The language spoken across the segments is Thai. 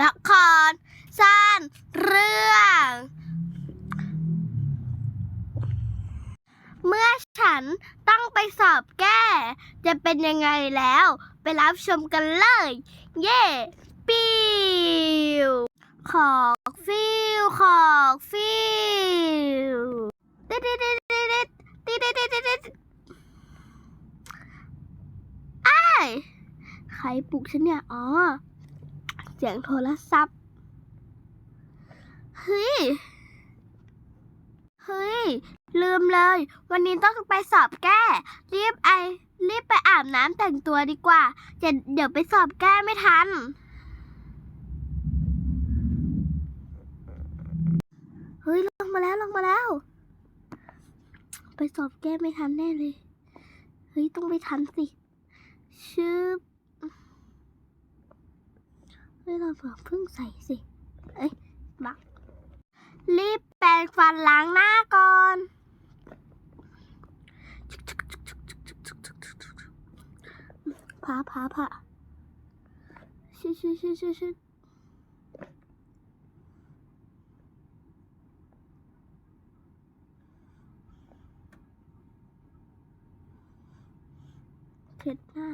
ละครสร้างเรื่อง เมื่อฉันต้องไปสอบแก้ จะเป็นยังไงแล้ว ไปรับชมกันเลย เย่ปิวขอกฟิวขอกฟิวติดติดติดติดติดติดติดติดติดอ้ใครปลุกฉันเนี่ย อ๋อ สียงโทรศัพท์ เฮ้ย เฮ้ย ลืมเลย วันนี้ต้องไปสอบแก้ รีบไอ รีบไปอาบน้ำแต่งตัวดีกว่าจะเดี๋ยวไปสอบแก้ไม่ทัน เฮ้ย ลงมาแล้วลงมาแล้ว ไปสอบแก้ไม่ทันแน่เลย เฮ้ย ต้องไปทันสิชื่อ เฮ้ยเราเผื่อพิ่งใส่สิ เอ้ยบักรีบแปรงฟันล้างหน้าก่อน พาพาพาชิชิชิชิชิเช็ดหน้า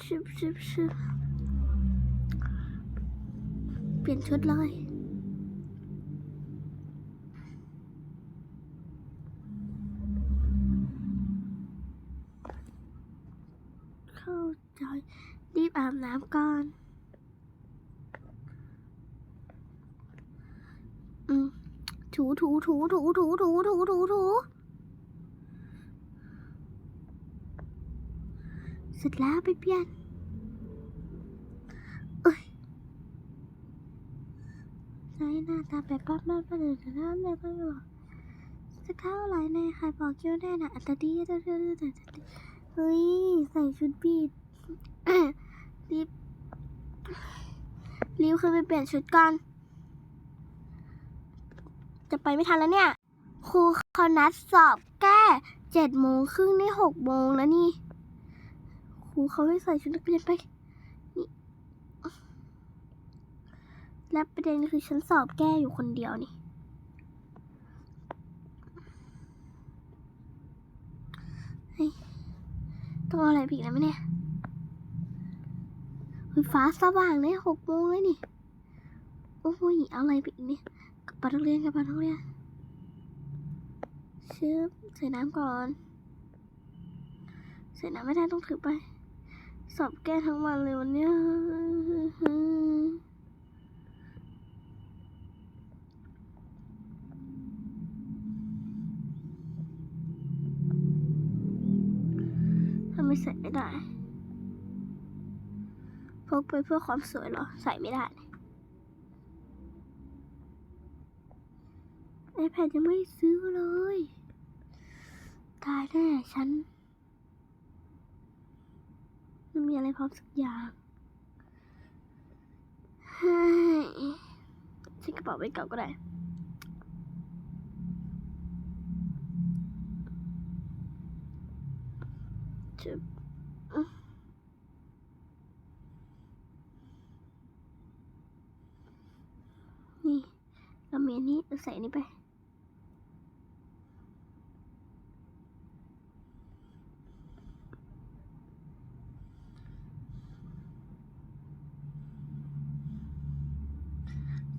ชิบชิบชิบ เปลี่ยนชุดเลย เข้าใจรีบอาบน้ำก่อน อืมถูถูถูถูถูถูถูถูถูเสร็จแล้วไปเปลี่ยนเอ้ยใช้หน้าตาแปั๊บปั๊บปั๊บเลยแต่ถ้าไม่ปั๊บอกจะเข้าอะไรในใครบอกคิ้วได้นะอัตดีอัตดีอัตดีอัตดีเฮ้ย ใส่ชุดบีดรีบรีบขึ้นไปเปลี่ยนชุดก่อน จะไปไม่ทันแล้วเนี่ย ครูเขานัดสอบแก้เจ็ดโมงครึ่งนี่หกโมงแล้วนี่ ครูเขาให้ใส่ชุดนักเรียนไป และประเด็นคือฉันสอบแก้อยู่คนเดียวนี่ ต้องเอาอะไรปอีกแล้วไหมเนี่ยเฮ้ยฟ้าสว่างเลยหกโมงเลยนี่ โอ้ยเอาอะไรไปอีกเนี่ยกระเป๋านักเรียนกระเป๋านักเรียนชืบใส่น้ำก่อน ใส่น้ำไม่ได้ต้องถือไป สอบแก้ทั้งวันเลยวันเนี้ย ไมใส่ไม่ได้พกไปเพื่อความสวยเหรอ ใส่ไม่ได้ไอแพดยังไม่ซื้อเลย ตายแน่ฉันไม่มีอะไรพร้อมสักอย่างเฮ้ใช้กระเป๋าใบเก่าก็ได้ จะอื้อนี่เรามีอันนี้เราใส่นนี้ไป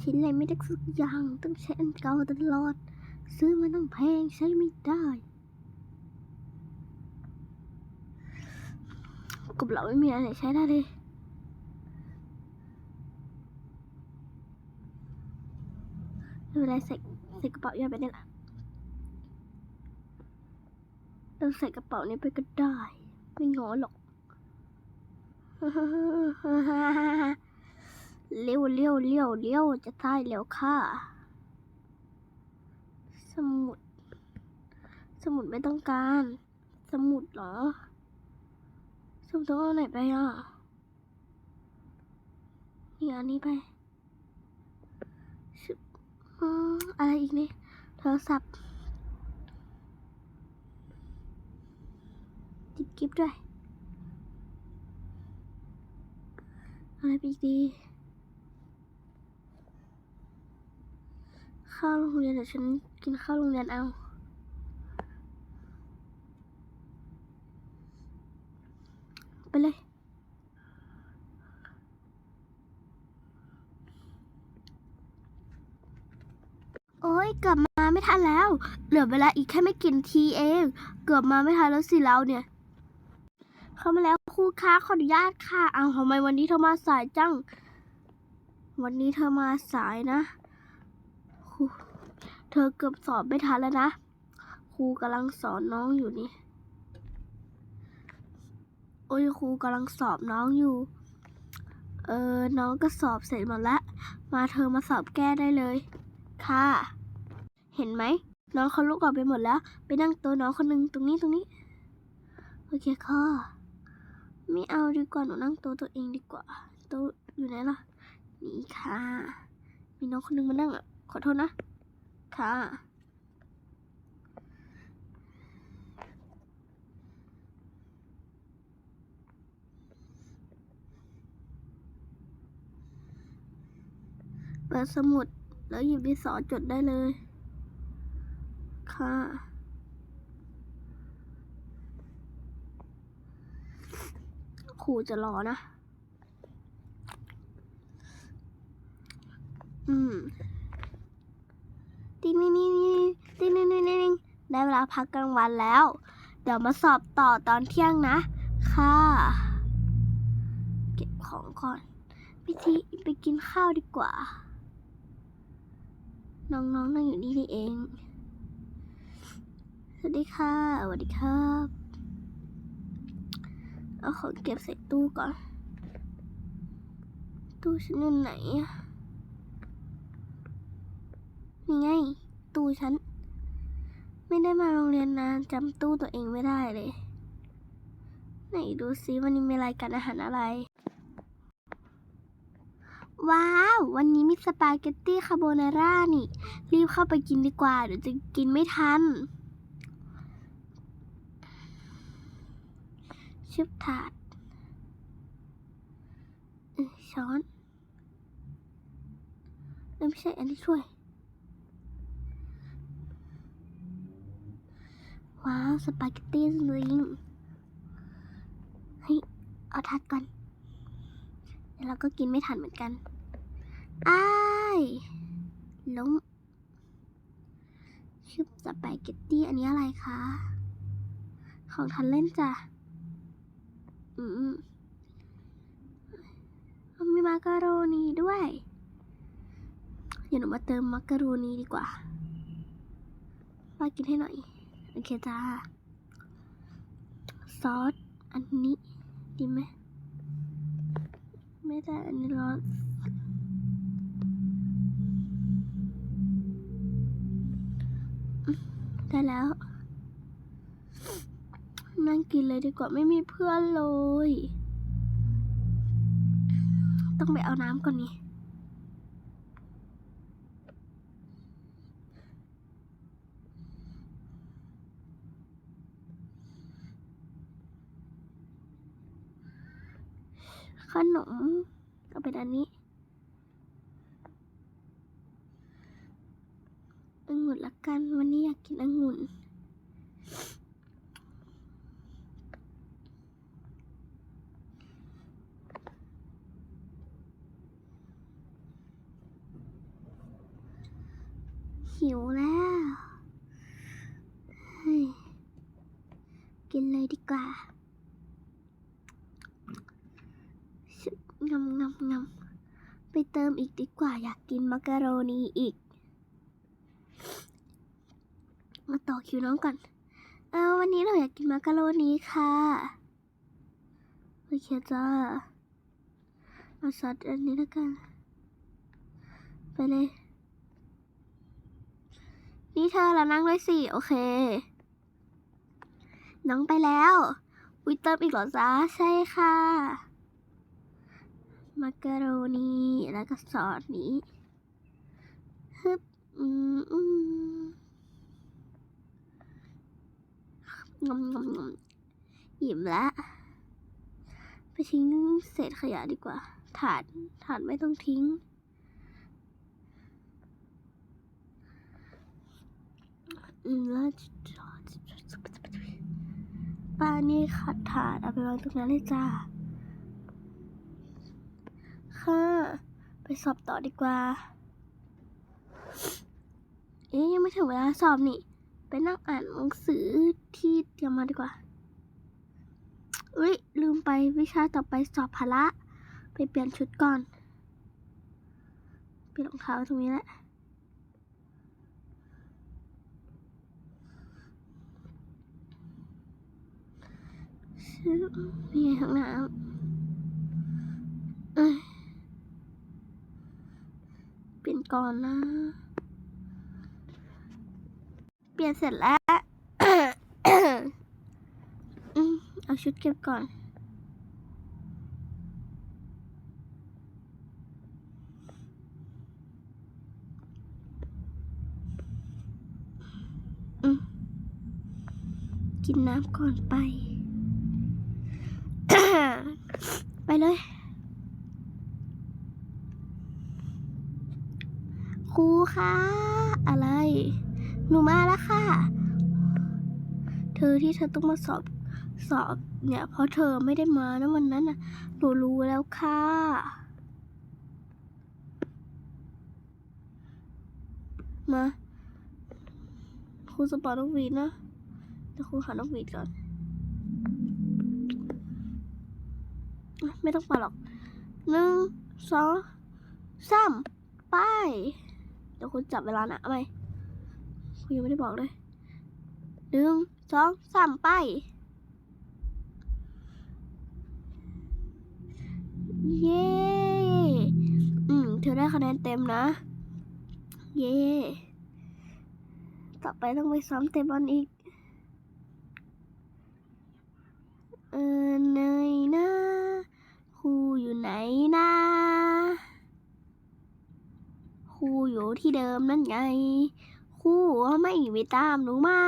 ชิ้นอะไรไม่ได้สักอย่างต้องใช้อันเก่าตลอด ซื้อมาต้องแพงใช้ไม่ได้ กบเราไม่มีอะไรใช้ได้เลยไม่เป็นไรใส่ใส่กระเป๋าย่อไปนี่แหละเราใส่กระเป๋านี้ไปก็ได้ ไม่งอหรอกเร็วเร็วเร็วเร็วจะตายแล้วค่ะ สมุด สมุดไม่ต้องการ สมุดเหรอ สมต้อเอาไหนไปอะนี่อันนี้ไปอะไรอีกนี่โทรศัพท์ติดกิฟด้วย อะไรไปอีกดี ข้าวโรงเรียนเดี๋ยวฉันกินข้าวโรงเรียนเอา ไปเลย โอ้ยเกือบมาไม่ทันแล้ว เหลือเวลาอีกแค่ไม่กี่นทีเอง เกือบมาไม่ทันแล้วสิเราเนี่ย เข้ามาแล้วครูคะขออนุญาตค่ะเอาทำไมวันนี้เธอมาสายจัง วันนี้เธอมาสายนะ เธอเกือบสอบไม่ทันแล้วนะ ครูกำลังสอนน้องอยู่นี่ ยครูกำลังสอบน้องอยู่ เออ น้องก็สอบเสร็จหมดแล้วมาเธอมาสอบแก้ได้เลย ค่ะ เห็นไหม น้องเขาลุกออกไปหมดแล้ว ไปนั่งโตัวน้องคนหนึ่งตรงนี้ตรงนี้ โอเคค่ะ ไม่เอาดีกว่า หนูนั่งโต๊ะตัวเองดีกว่าโต๊ะอยู่ไหนล่ะ นี่ค่ะ มีน้องคนหนึงมานั่งอะ ขอโทษนะ ค่ะ ปิดสมุด แล้วหยิบดินสอจดได้เลย ค่ะครูจะรอนะ อืมติ๊งนี่นี่นี่ติ๊งนี่นี่นี่ได้เวลาพักกลางวันแล้ว เดี๋ยวมาสอบต่อตอนเที่ยงนะ ค่ะ เก็บของก่อนไปทีไปกินข้าวดีกว่า น้องๆนนั่งอยู่นี่นี่เอง สวัสดีค่ะสวัสดีครับ เอาของเก็บใส่ตู้ก่อน ตู้ฉันอยู่ไหนอะนี่ไง ตู้ฉัน ไม่ได้มาโรงเรียนนานจำตู้ตัวเองไม่ได้เลย ไหนดูซิวันนี้มีรายการอาหารอะไร ว้าว วันนี้มีสปาเกตตี้คาโบนาร่านี่ รีบเข้าไปกินดีกว่า เดี๋ยวจะกินไม่ทันชิบถาดช้อนไม่ใช่อันที่ช่วย ว้าว สปาเกตตี้จริงเฮ้ย เอาทัดก่อนเดี๋ยวเราก็กินไม่ทันเหมือนกัน อ้ายล้มชื่อสปาเกตตี้อันนี้อะไรคะ ของทันเล่นจ้ะ อืมมีมาการโรนีด้วย เดี๋ยวหนูมาเติมมาการโรนีดีกว่าป้ากินให้หน่อย โอเคจ้า ซอส อันนี้ ดีไหม ไม่ได้อันนี้ร้อน ได้แล้วนั่งกินเลยดีกว่าไม่มีเพื่อนเลย ต้องไปเอาน้ำก่อนนี่ขนมเอาเป็นอันนี้องุ่ นละกัน วันนี้อยากกินองุ่นหิวแล้วเฮ้กินเลยดีกว่าชึบงำงำงำไปเติมอีกดีกว่าอยากกินมักกะโรนีอีก มาต่อคิวน้องก่อน เอาวันนี้เราอยากกินมักกะโรนีค่ะ โอเคจ้า เอาซอสอันนี้แล้วกัน ไปเลย นี่เธอเรานั่งด้วยสิ โอเค น้องไปแล้วอุ้ยเติมอีกเหรอจ๊ะใช่ค่ะมักกะโรนีแล้วก็ซอสนี้ฮึบอืม งมงมงมอิ่มแล้ว ไปทิ้งเศษขยะดีกว่า ถาด ถาดไม่ต้องทิ้ง แล้วป้านี่ขัดถาดเอาไปวางตรงนั้นเลยจ้า ค่ะ ไปสอบต่อดีกว่า เอ๊ะยังไม่ถึงเวลาสอบนี่ ไปนั่งอ่านหนังสือที่เตรียมมาดีกว่าอุ้ย ลืมไปวิชาต่อไปสอบพละ ไปเปลี่ยนชุดก่อน เปลี่ยนรองเท้าตรงนี้แหละนี่ไงห้องน้ำเอ้ยเปลี่ยนก่อนนะ ลี่ยนเสร็จแล้วเอาชุดเก็บก่อน กินน้ำก่อนไป ไปเลยครูคะอะไร หนูมาแล้วค่ะ เธอที่เธอต้องมาสอบสอบเนี่ยเพราะเธอไม่ได้มานะวันนั้นน่ะหนูรู้แล้วค่ะมาครูจะเป่านกหวีดนะเดี๋ยวครูหานกหวีดก่อน ไม่ต้องเป่าหรอกหนึ่งสองสามไป เดี๋ยวคุณจับเวลานะเอาไหม ยังไม่ได้บอกเลยหนึ่งสองสามไปเย้อืมเธอได้คะแนนเต็มนะ เย้ต่อไปต้องไปซ้อมเตะบอลอีก เออเนยนะครูอยู่ไหนนะครูอยู่ที่เดิมนั่นไง ครูไม่ไปตามหนูมา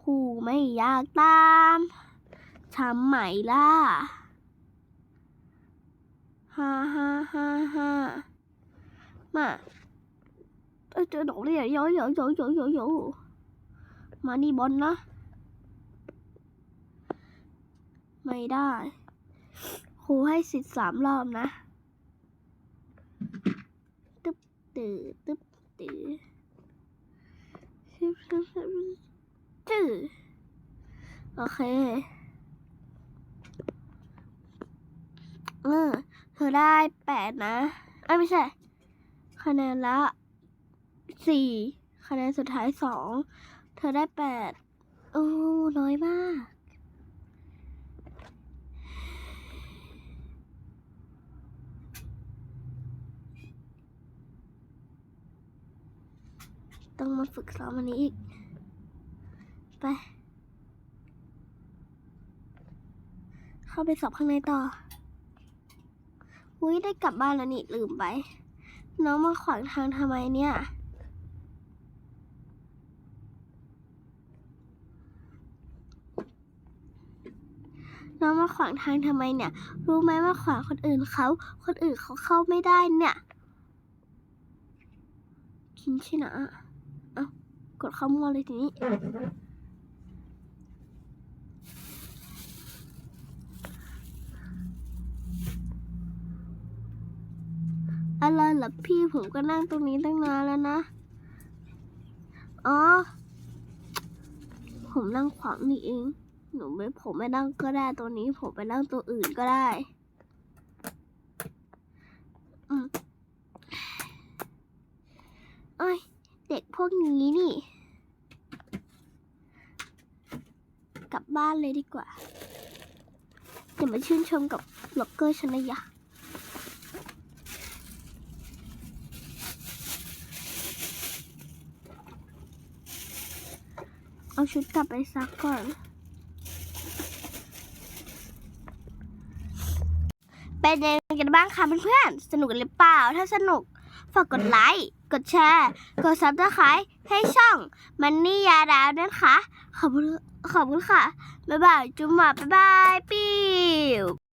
ครูไม่อยากตามทำใหม่ล่ะฮ่าฮ่าฮ่าฮ่ามาเอ้ยเจอหนูเลยโยโยโยโยโยโยมานี่บอลนะ ไม่ได้ครูให้สิทธิ์สามรอบนะ ตึ๊บตื่ตึ๊บตื่ จื้อโอเคเออเธอได้แปดนะไอ้ไม่ใช่ คะแนนละสี่คะแนนสุดท้ายสองเธอได้แปดโอ้น้อยมาก ต้องมาฝึกซ้อมอันนี้อีก ไป เข้าไปสอบข้างในต่ออุ้ยได้กลับบ้านแล้วนี่ลืมไป น้องมาขวางทางทำไมเนี่ยน้องมาขวางทางทำไมเนี่ย รู้ไหมว่าขวางคนอื่นเขา คนอื่นเขาเข้าไม่ได้เนี่ย กินใช่นะเอา กดเข้ามั่วเลยทีนี้อะไรล่ะพี่ผมก็นั่งตรงนี้ตั้งนานแล้วนะ อ๋อ ผมนั่งขวางนี่เอง หนูไม่ผมไม่นั่งก็ได้ตัวนี้ ผมไปนั่งตัวอื่นก็ได้อืมเอ้ย เด็กพวกนี้นี่ กลับบ้านเลยดีกว่าอย่ามาชื่นชมกับบล็อกเกอร์ฉันนะยะเอาชุดกลับไปซักก่อน เป็นยังไงกันบ้างคะเพื่อนๆ สนุกกันหรือเปล่า ถ้าสนุก ฝากกดไลค์ กดแชร์ กดซับสไครต์ให้ช่องมันนี่ยาดาวนะคะ ขอบคุณขอบคุณค่ะ บ๊ายบาย จุ๊บหมาบ๊ายบาย ปิ๊ว